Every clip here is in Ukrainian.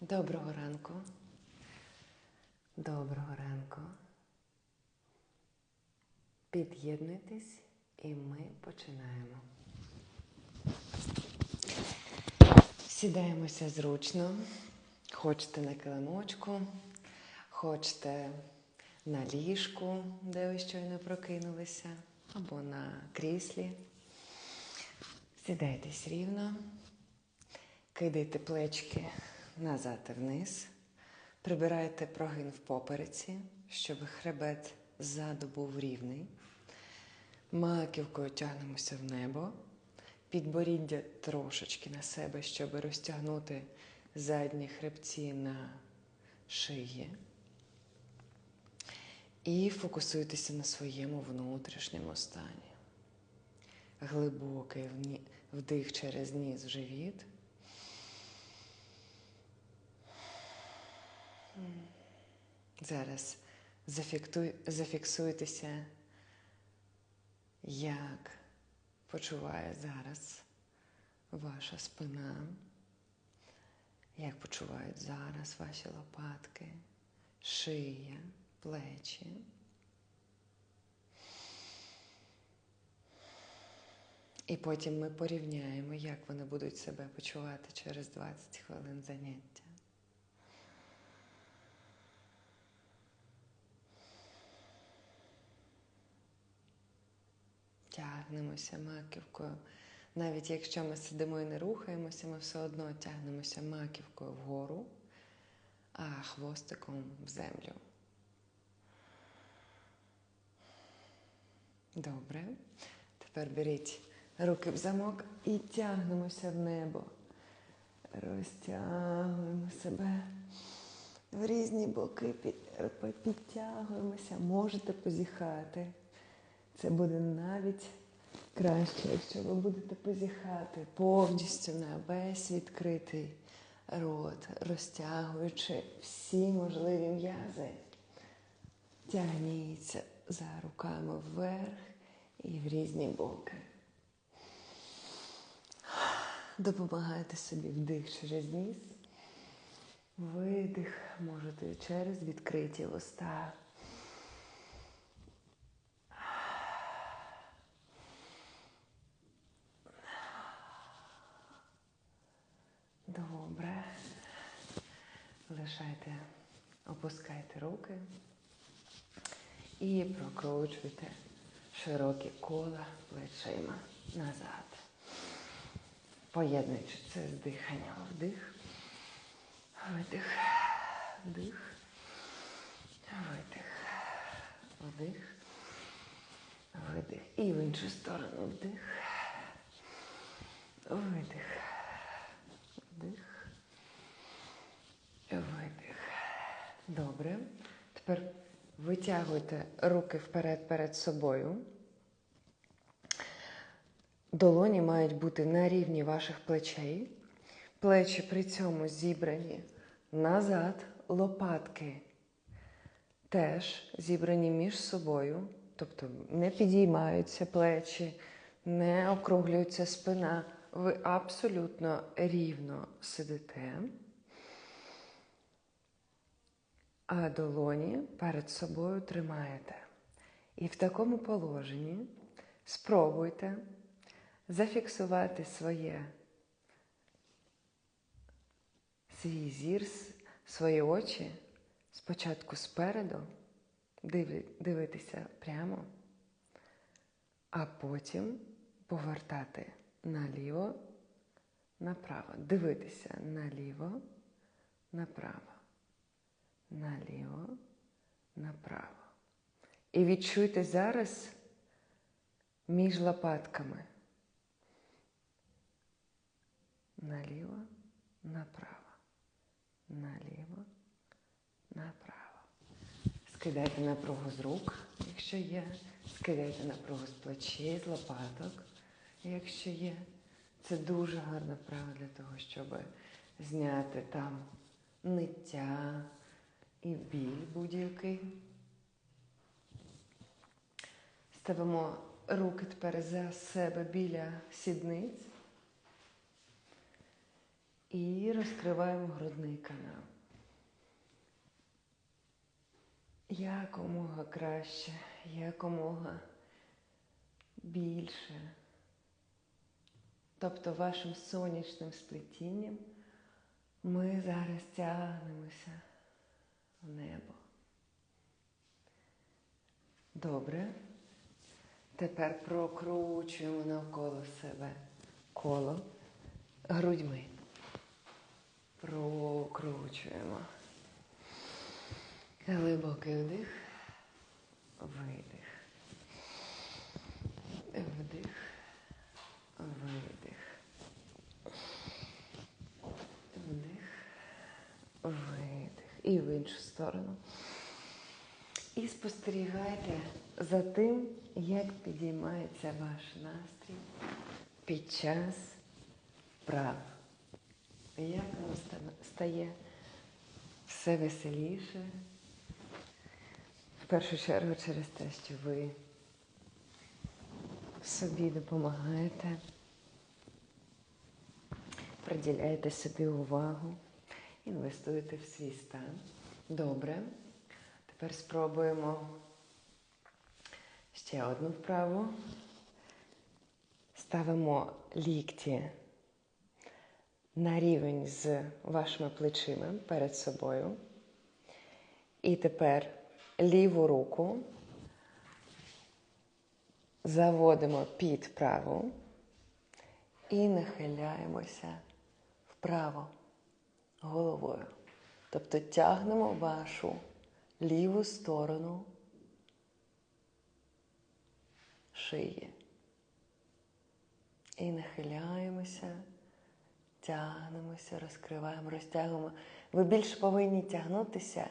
Доброго ранку. Доброго ранку. Під'єднуйтесь і ми починаємо. Сідаємося зручно. Хочете на килимочку, хочете на ліжку, де ви щойно прокинулися, або на кріслі. Сідайтесь рівно. Кидайте плечки назад і вниз. Прибирайте прогин в попереці, щоб хребет ззаду був рівний. Маківкою тягнемося в небо. Підборіддя трошечки на себе, щоб розтягнути задні хребці на шиї. І фокусуйтеся на своєму внутрішньому стані. Глибокий вдих через ніс в живіт. Зараз зафіктуй, зафіксуйтеся, як почуває зараз ваша спина, як почувають зараз ваші лопатки, шия, плечі. І потім ми порівняємо, як вони будуть себе почувати через 20 хвилин заняття. Тягнемося маківкою. Навіть якщо ми сидимо і не рухаємося, ми все одно тягнемося маківкою вгору, а хвостиком в землю. Добре. Тепер беріть руки в замок і тягнемося в небо. Розтягуємо себе в різні боки, підтягуємося, можете позіхати. Це буде навіть краще, якщо ви будете позіхати повністю на весь відкритий рот, розтягуючи всі можливі м'язи. Тягніться за руками вверх і в різні боки. Допомагайте собі вдих через ніс, видих можете через відкриті вуста. Добре. Лишайте, опускайте руки і прокручуйте широкі кола плечима назад. Поєднуючи це з диханням. Вдих, видих, вдих, видих, вдих, видих. І в іншу сторону вдих, видих. Вдих. Видих. Добре. Тепер витягуйте руки вперед перед собою. Долоні мають бути на рівні ваших плечей. Плечі при цьому зібрані назад, лопатки теж зібрані між собою, тобто не підіймаються плечі, не округлюється спина. Ви абсолютно рівно сидите, а долоні перед собою тримаєте. І в такому положенні спробуйте зафіксувати своє свій зір, свої очі спочатку спереду, дивитися прямо, а потім повертати наліво, направо. Дивитися наліво, направо, наліво, направо. І відчуйте зараз між лопатками. Наліво, направо, наліво, направо. Скидайте напругу з рук, якщо є. Скидайте напругу з плечей, з лопаток, якщо є. Це дуже гарна вправа для того, щоб зняти там ниття і біль будь-який. Ставимо руки тепер за себе біля сідниць. І розкриваємо грудний канал. Якомога краще, якомога більше. Тобто вашим сонячним сплетінням ми зараз тягнемося небо. Добре. Тепер прокручуємо навколо себе коло грудьми. Прокручуємо. Глибокий вдих, видих. Вдих, видих. Вдих, видих. І в іншу сторону. І спостерігайте за тим, як підіймається ваш настрій під час вправ. Як вам стає все веселіше. В першу чергу через те, що ви собі допомагаєте, приділяєте собі увагу, інвестуєте в свій стан. Добре. Тепер спробуємо ще одну вправу. Ставимо лікті на рівень з вашими плечима перед собою. І тепер ліву руку заводимо під праву і нахиляємося вправо головою. Тобто тягнемо вашу ліву сторону шиї. І нахиляємося, тягнемося, розкриваємо, розтягуємо. Ви більше повинні тягнутися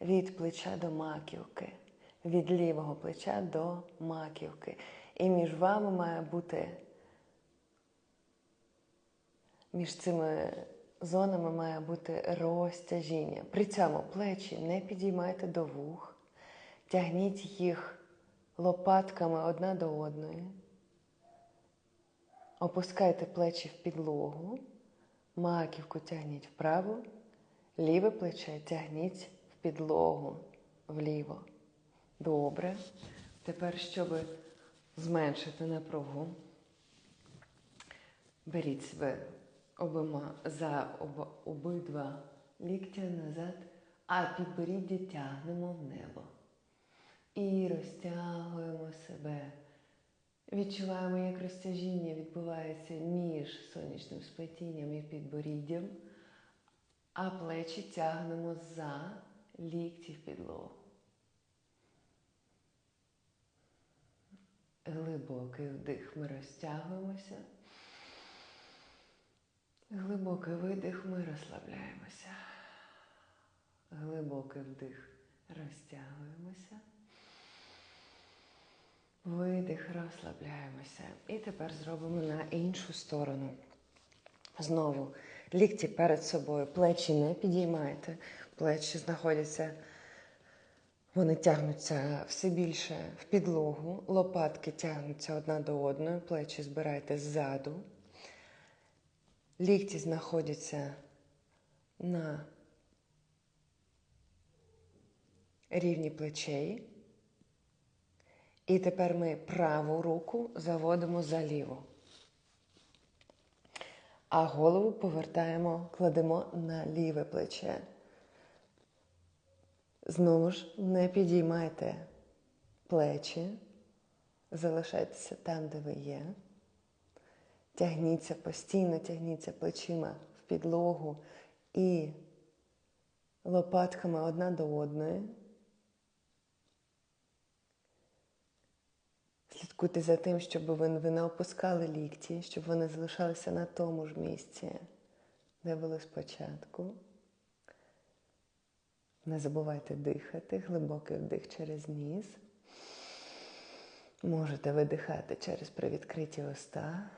від плеча до маківки, від лівого плеча до маківки. І між вами має бути, між цими зонами має бути розтяжіння. При цьому плечі не підіймайте до вух, тягніть їх лопатками одна до одної. Опускайте плечі в підлогу, маківку тягніть вправо, ліве плече тягніть в підлогу вліво. Добре. Тепер, щоб зменшити напругу, беріть себе обома за оба, обидва ліктя назад, а підборіддя тягнемо в небо. І розтягуємо себе. Відчуваємо, як розтяжіння відбувається між сонячним сплетінням і підборіддям, а плечі тягнемо за лікті в підлогу. Глибокий вдих ми розтягуємося. Глибокий видих, ми розслабляємося. Глибокий вдих, розтягуємося. Видих, розслабляємося. І тепер зробимо на іншу сторону. Знову лікті перед собою, плечі не підіймайте. Плечі знаходяться, вони тягнуться все більше в підлогу, лопатки тягнуться одна до одної, плечі збирайте ззаду. Лікті знаходяться на рівні плечей. І тепер ми праву руку заводимо за ліву. А голову повертаємо, кладемо на ліве плече. Знову ж не підіймайте плечі, залишайтеся там, де ви є. Тягніться постійно, тягніться плечима в підлогу і лопатками одна до одної. Слідкуйте за тим, щоб ви не опускали лікті, щоб вони залишалися на тому ж місці, де були спочатку. Не забувайте дихати, глибокий вдих через ніс. Можете видихати через привідкриті уста.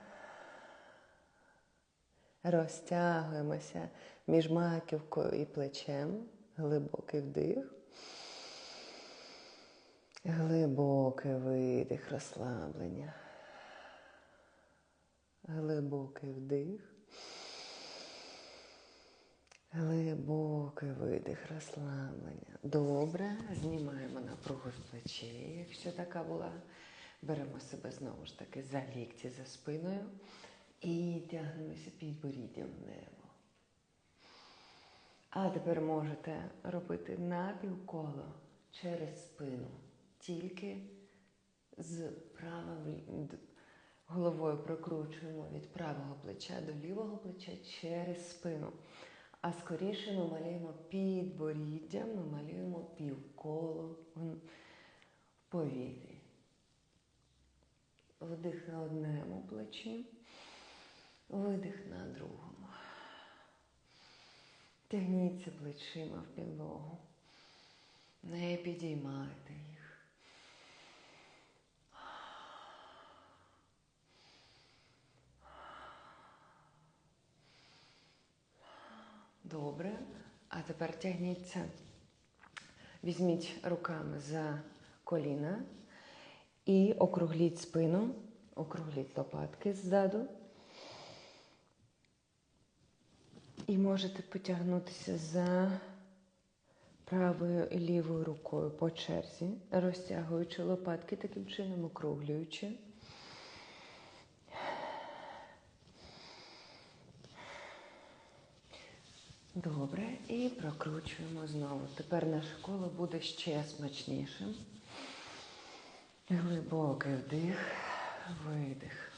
Розтягуємося між маківкою і плечем. Глибокий вдих. Глибокий видих, розслаблення. Глибокий вдих. Глибокий видих, розслаблення. Добре. Знімаємо напругу з плечей, якщо така була. Беремо себе знову ж таки за лікті, за спиною і тягнемося під боріддям в небо. А тепер можете робити напівколо через спину, тільки з правим головою прокручуємо від правого плеча до лівого плеча через спину. А скоріше ми малюємо під боріддям, ми малюємо півколо в повітрі. Вдих на одному плечі, видих на другому. Тягніться плечима в підлогу. Не підіймайте їх. Добре. А тепер тягніться. Візьміть руками за коліна і округліть спину, округліть лопатки ззаду. І можете потягнутися за правою і лівою рукою по черзі, розтягуючи лопатки таким чином, округлюючи. Добре, і прокручуємо знову. Тепер наше коло буде ще смачнішим. Глибокий вдих, видих.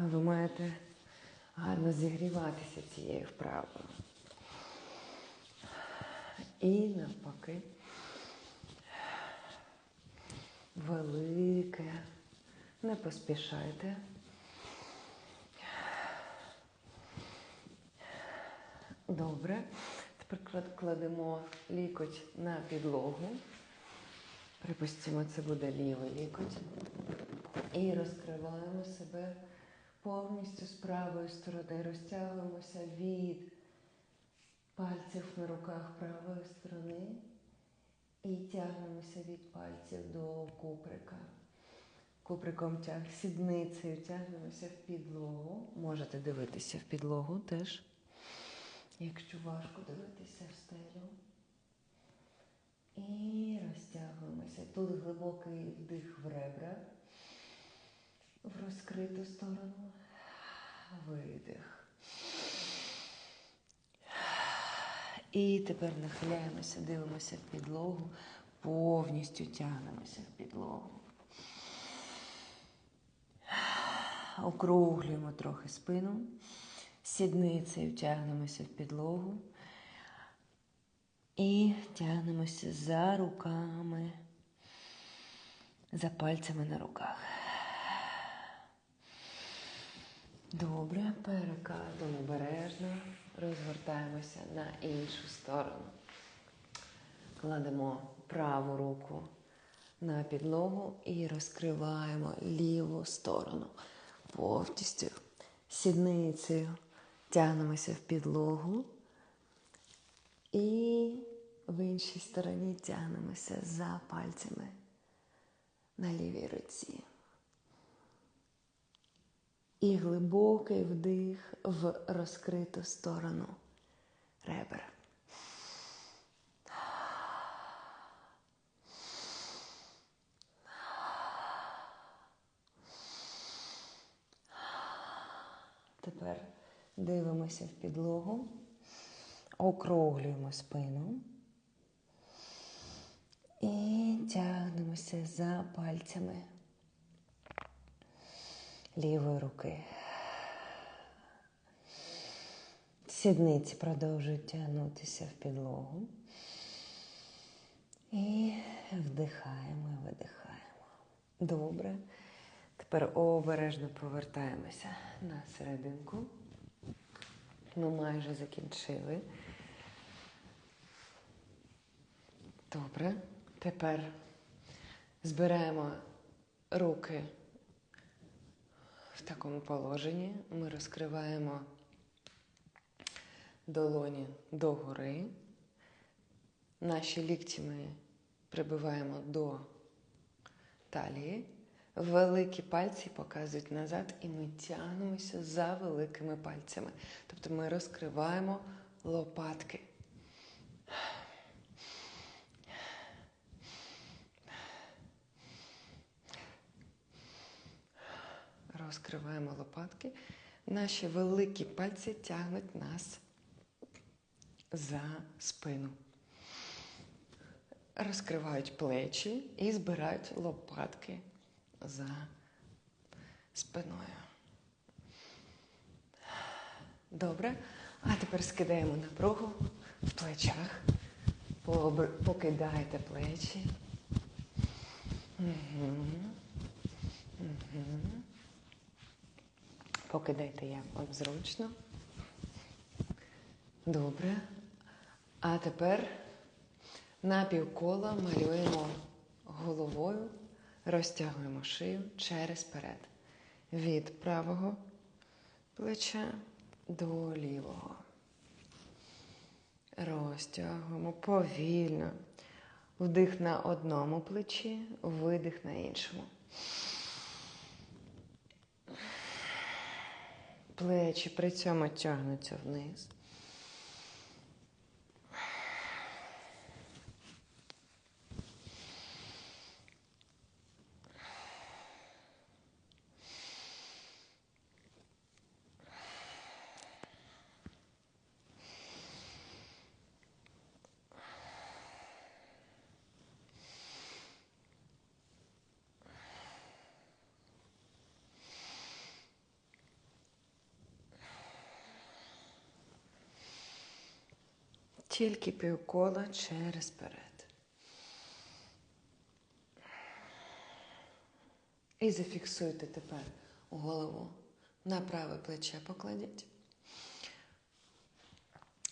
Ви маєте гарно зігріватися цією вправою. І навпаки. Велике. Не поспішайте. Добре. Тепер клад- кладемо лікоть на підлогу. Припустимо, це буде лівий лікоть. І розкриваємо себе повністю з правої сторони. Розтягуємося від пальців на руках правої сторони і тягнемося від пальців до куприка. Куприком тяг сідницею тягнемося в підлогу. Можете дивитися в підлогу теж. Якщо важко дивитися в стелю. І розтягуємося. Тут глибокий вдих в ребра, в розкриту сторону. Видих. І тепер нахиляємося, дивимося в підлогу, повністю тягнемося в підлогу. Округлюємо трохи спину, сідницею тягнемося в підлогу і тягнемося за руками, за пальцями на руках. Добре, перекатуємо обережно, розгортаємося на іншу сторону. Кладемо праву руку на підлогу і розкриваємо ліву сторону повністю. Сідницею тягнемося в підлогу і в іншій стороні тягнемося за пальцями на лівій руці. І глибокий вдих в розкриту сторону ребер. Тепер дивимося в підлогу, округлюємо спину і тягнемося за пальцями лівої руки. Сідниці продовжують тягнутися в підлогу. І вдихаємо і видихаємо. Добре. Тепер обережно повертаємося на серединку. Ми майже закінчили. Добре. Тепер збираємо руки такому положенні. Ми розкриваємо долоні догори. Наші лікті ми прибиваємо до талії. Великі пальці показують назад, і ми тягнемося за великими пальцями. Тобто ми розкриваємо лопатки. Розкриваємо лопатки. Наші великі пальці тягнуть нас за спину. Розкривають плечі і збирають лопатки за спиною. Добре. А тепер скидаємо напругу в плечах. Покидайте плечі. Угу. Угу. Покидайте як вам зручно. Добре. А тепер на півкола малюємо головою, розтягуємо шию через перед. Від правого плеча до лівого. Розтягуємо повільно. Вдих на одному плечі, видих на іншому. Плечі при цьому тягнуться вниз. Тільки півкола через перед. І зафіксуйте тепер голову на праве плече покладіть.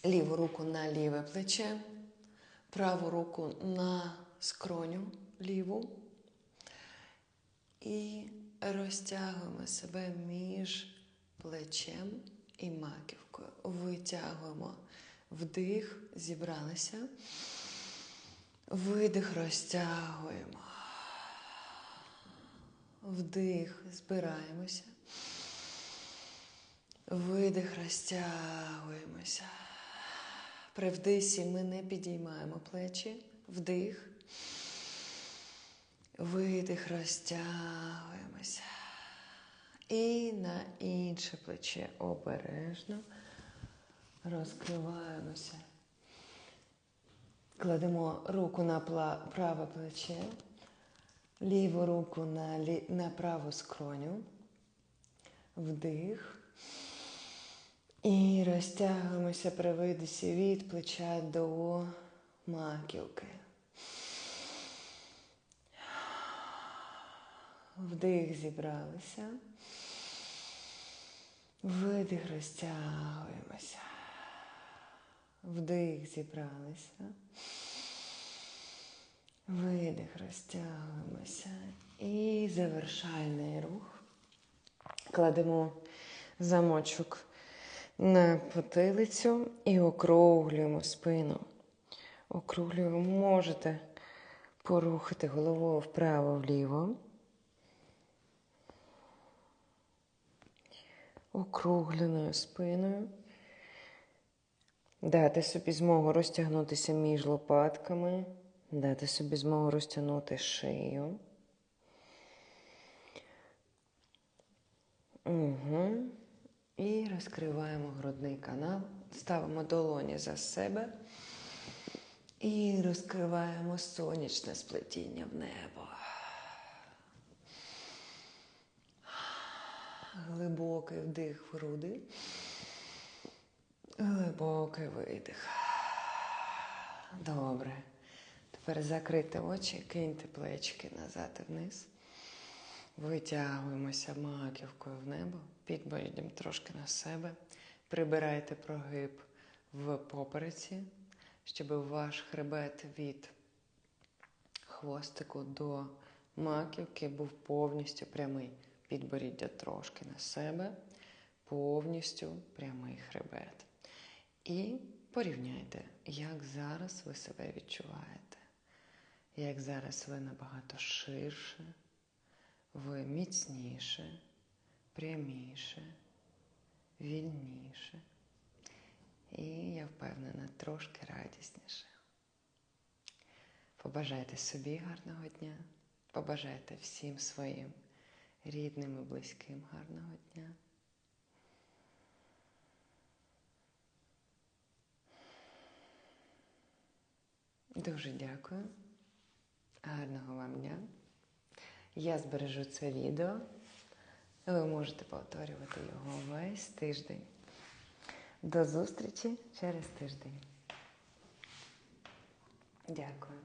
Ліву руку на ліве плече, праву руку на скроню ліву. І розтягуємо себе між плечем і маківкою. Витягуємо вдих, зібралися. Видих розтягуємо. Вдих, збираємося. Видих, розтягуємося. При вдисі ми не підіймаємо плечі. Вдих. Видих, розтягуємося. І на інше плече обережно розкриваємося. Кладемо руку на праве плече, ліву руку на, лі... на праву скроню. Вдих. І розтягуємося при видисі від плеча до маківки. Вдих зібралися. Видих розтягуємося. Вдих зібралися. Видих розтягуємося. І завершальний рух. Кладемо замочок на потилицю і округлюємо спину. Округлюємо, можете порухати головою вправо-вліво. Округленою спиною. Дати собі змогу розтягнутися між лопатками, дати собі змогу розтягнути шию. Угу. І розкриваємо грудний канал, ставимо долоні за себе і розкриваємо сонячне сплетіння в небо. Глибокий вдих в груди. Глибокий видих. Добре. Тепер закрийте очі, киньте плечки назад і вниз. Витягуємося маківкою в небо, підборіддям трошки на себе. Прибирайте прогиб в попереці, щоб ваш хребет від хвостику до маківки був повністю прямий. Підборіддя трошки на себе, повністю прямий хребет. І порівняйте, як зараз ви себе відчуваєте, як зараз ви набагато ширше, ви міцніше, пряміше, вільніше. І я впевнена, трошки радісніше. Побажайте собі гарного дня, побажайте всім своїм рідним і близьким гарного дня. Дуже дякую. Гарного вам дня. Я збережу це відео. Ви можете повторювати його весь тиждень. До зустрічі через тиждень. Дякую.